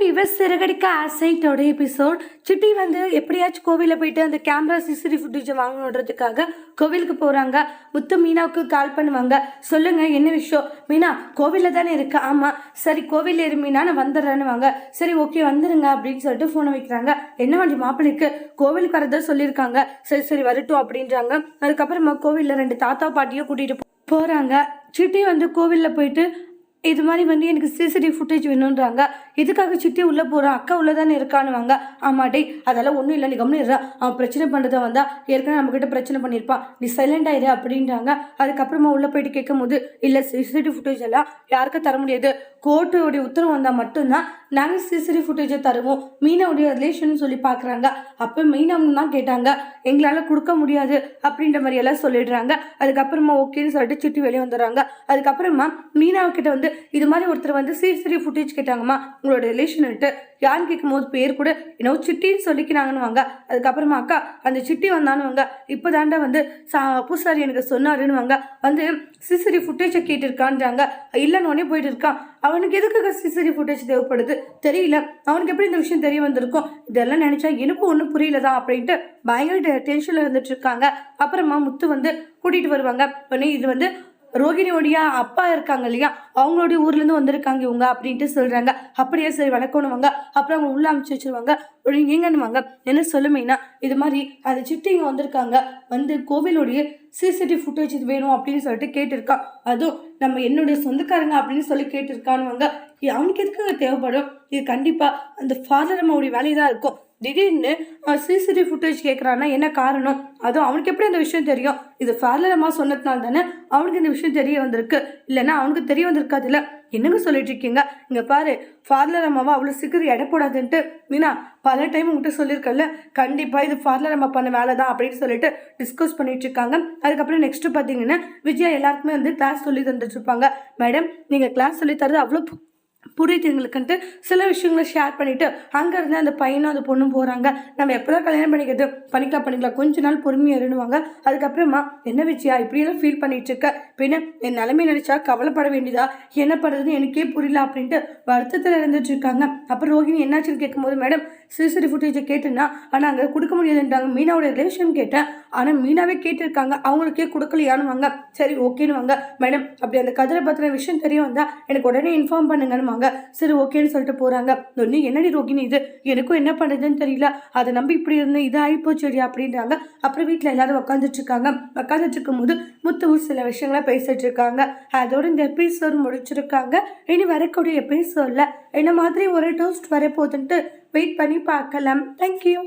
விவஸ் Siragadikka ஆசைட்டோட episode city வந்து எப்படியாச்சும் கோவிலில் போயிட்டு அந்த கேமரா சிசிடி ஃபுட்டேஜை வாங்கணுன்றதுக்காக கோவிலுக்கு போகிறாங்க முத்து மீனாவுக்கு கால் பண்ணுவாங்க. சொல்லுங்க என்ன விஷயம்? மீனா கோவிலில் தானே இருக்கு? ஆமாம் சரி கோவில் ஏறு மீனா நான் வந்துடுறேன்னு வாங்க சரி ஓகே வந்துருங்க அப்படின்னு சொல்லிட்டு ஃபோனை வைக்கிறாங்க. என்ன வண்டி மாப்பிள்ளைக்கு கோவிலுக்கு வரதா சொல்லியிருக்காங்க. சரி சரி வரட்டும் அப்படின்றாங்க. அதுக்கப்புறமா கோவிலில் ரெண்டு தாத்தா பாட்டியும் கூட்டிகிட்டு போகிறாங்க சிட்டி வந்து கோவிலில் போயிட்டு இது மாதிரி வந்து எனக்கு சிசிடிவி ஃபுட்டேஜ் வேணுன்றாங்க. இதுக்காக சுற்றி உள்ளே போகிறான் அக்கா உள்ளே தானே இருக்கானுவாங்க ஆமாட்டே அதெல்லாம் ஒன்றும் இல்லை நீ கம்முனிடுறா அவன் பிரச்சனை பண்ணுறதா வந்தால் ஏற்கனவே நம்மக்கிட்ட பிரச்சனை பண்ணியிருப்பான். நீ சைலண்ட் ஆயிரு அப்படின்றாங்க. அதுக்கப்புறமா உள்ளே போயிட்டு கேட்கும் போது இல்லை சிசிடிவி ஃபுட்டேஜ் எல்லாம் யாருக்கும் தர முடியாது. கோர்ட்டோடைய உத்தரவு வந்தால் மட்டும்தான் நாங்கள் சிசிடிவி ஃபுட்டேஜை தருவோம். மீனாவுடைய ரிலேஷன் சொல்லி பார்க்குறாங்க அப்போ மீனவங்க தான் கேட்டாங்க. எங்களால் கொடுக்க முடியாது அப்படின்ற மாதிரி எல்லாம் சொல்லிடுறாங்க. அதுக்கப்புறமா ஓகேன்னு சொல்லிட்டு சிட்டி வெளியே வந்துடுறாங்க. அதுக்கப்புறமா மீனாவுக்கிட்ட வந்து இது மாதிரி ஒருத்தர் வந்து சிசிடிவி ஃபுட்டேஜ் கேட்டாங்கம்மா உங்களோட ரிலேஷன்ட்டு யாருன்னு கேட்கும் போது பேர் கூட என்னோ சிட்டின்னு சொல்லிக்கிறாங்கன்னு வாங்க அதுக்கப்புறமா அக்கா அந்த சிட்டி வந்தான்னு வாங்க இப்போ தாண்டா வந்து சா பூசாரி எனக்கு சொன்னாருன்னு வாங்க வந்து சிசிடி ஃபுட்டேஜை கேட்டிருக்கான்றாங்க. இல்லைன்னு உடனே போயிட்டு இருக்கான் அவனுக்கு எதுக்கு சிசிடி ஃபுட்டேஜ் தேவைப்படுது? தெரியல. அவனுக்கு எப்படி இந்த விஷயம் தெரிய வந்திருக்கும்? இதெல்லாம் நினச்சா எனக்கும் ஒன்றும் புரியல தான் அப்படின்ட்டு பயங்கர டென்ஷனில் இருந்துட்டு இருக்காங்க. அப்புறமா முத்து வந்து கூட்டிகிட்டு வருவாங்க. உடனே இது வந்து ரோகிணியோடைய அப்பா இருக்காங்க இல்லையா? அவங்களுடைய ஊர்லேருந்து வந்திருக்காங்க இவங்க அப்படின்ட்டு சொல்கிறாங்க அப்படியே சரி வணக்கம்னுவாங்க. அப்புறம் அவங்க உள்ள அமுச்சு வச்சிருவாங்க. எங்கன்னுவாங்க என்ன சொல்லுமேனா இது மாதிரி அதை சிட்டி இங்கே வந்திருக்காங்க. வந்து கோவிலுடைய சிசிடிவி ஃபுட்டேஜ் இது வேணும் அப்படின்னு சொல்லிட்டு கேட்டிருக்கான் அதுவும் நம்ம என்னுடைய சொந்தக்காரங்க அப்படின்னு சொல்லி கேட்டிருக்கானுவாங்க அவனுக்கு எதுக்கு தேவைப்படும்? இது கண்டிப்பாக அந்த ஃபாதர் அம்மாவுடைய வேலையை தான் இருக்கும். திடீர்னு சிசிடிவி ஃபுட்டேஜ் கேட்குறான்னா என்ன காரணம்? அதுவும் அவனுக்கு எப்படி அந்த விஷயம் தெரியும்? இது ஃபாதரம்மா சொன்னதுனால தானே அவனுக்கு இந்த விஷயம் தெரிய வந்திருக்கு. இல்லைன்னா அவனுக்கு தெரிய வந்திருக்காது இல்லை? என்னங்க சொல்லிட்டு இருக்கீங்க? இங்கே பாரு ஃபார்லர் அம்மாவை அவ்வளோ சீக்கிரம் எடை போடாதுன்ட்டு. மீனா பல டைம் உங்கள்கிட்ட சொல்லியிருக்கல கண்டிப்பாக இது ஃபார்லர் அம்மா பண்ண வேலை தான் அப்படின்னு சொல்லிட்டு டிஸ்கஸ் பண்ணிட்டு இருக்காங்க. அதுக்கப்புறம் நெக்ஸ்ட் பார்த்தீங்கன்னா விஜயா எல்லாருக்குமே வந்து கிளாஸ் சொல்லி தந்துட்டு இருப்பாங்க. மேடம் நீங்கள் கிளாஸ் சொல்லி தரது அவ்வளோ புரியுது எங்களுக்குன்ட்டு சில விஷயங்களை ஷேர் பண்ணிவிட்டு அங்கேருந்து அந்த பையனும் அந்த பொண்ணும் போகிறாங்க நம்ம எப்போதான் கல்யாணம் பண்ணிக்கிறது? பண்ணிக்கலாம் பண்ணிக்கலாம். கொஞ்ச நாள் பொறுமையாக இருணுவாங்க அதுக்கப்புறமா என்ன விஜயா இப்படியெல்லாம் ஃபீல் பண்ணிகிட்டு இருக்க பின்ன என் நிலைமை நினச்சா கவலைப்பட வேண்டியதா? என்ன பண்ணுறதுன்னு எனக்கே புரியல அப்படின்ட்டு வருத்தத்தில் இருந்துட்டு இருக்காங்க அப்புறம் ரோஹிணி என்னாச்சுன்னு கேட்கும்போது மேடம் சிசிடிவி ஃபுட்டேஜை கேட்டுன்னா ஆனால் அங்கே கொடுக்க முடியாதுன்றாங்க. மீனாவோட ரிலேஷன் கேட்டேன். ஆனால் மீனாவே கேட்டிருக்காங்க. அவங்களுக்கே கொடுக்கலையானுவாங்க சரி ஓகேன்னு வாங்க மேடம் அப்படி அந்த கதிரை பற்றின விஷயம் தெரிய வந்தால் எனக்கு உடனே இன்ஃபார்ம் பண்ணுங்கன்னு சரி ஓகேன்னு சொல்லிட்டு போகிறாங்க ஒன்று என்னடி ரோகிணி இது? எனக்கும் என்ன பண்ணுறதுன்னு தெரியல. அதை நம்பி இப்படி இருந்து இது ஆகிப்போச்சடி அப்படின்றாங்க. அப்புறம் வீட்டில் எல்லாரும் உட்காந்துட்டு இருக்காங்க. உட்காந்துட்டு இருக்கும்போது முத்து சில விஷயங்களை பேசிகிட்டு இருக்காங்க. அதோட இந்த எபிசோட் முடிச்சிருக்காங்க. இனி வரக்கூடிய எபிசோடில் என்ன மாதிரி ஒரு டோஸ்ட் வரப்போகுதுன்ட்டு வெயிட் பண்ணி பார்க்கலாம். தேங்க்யூ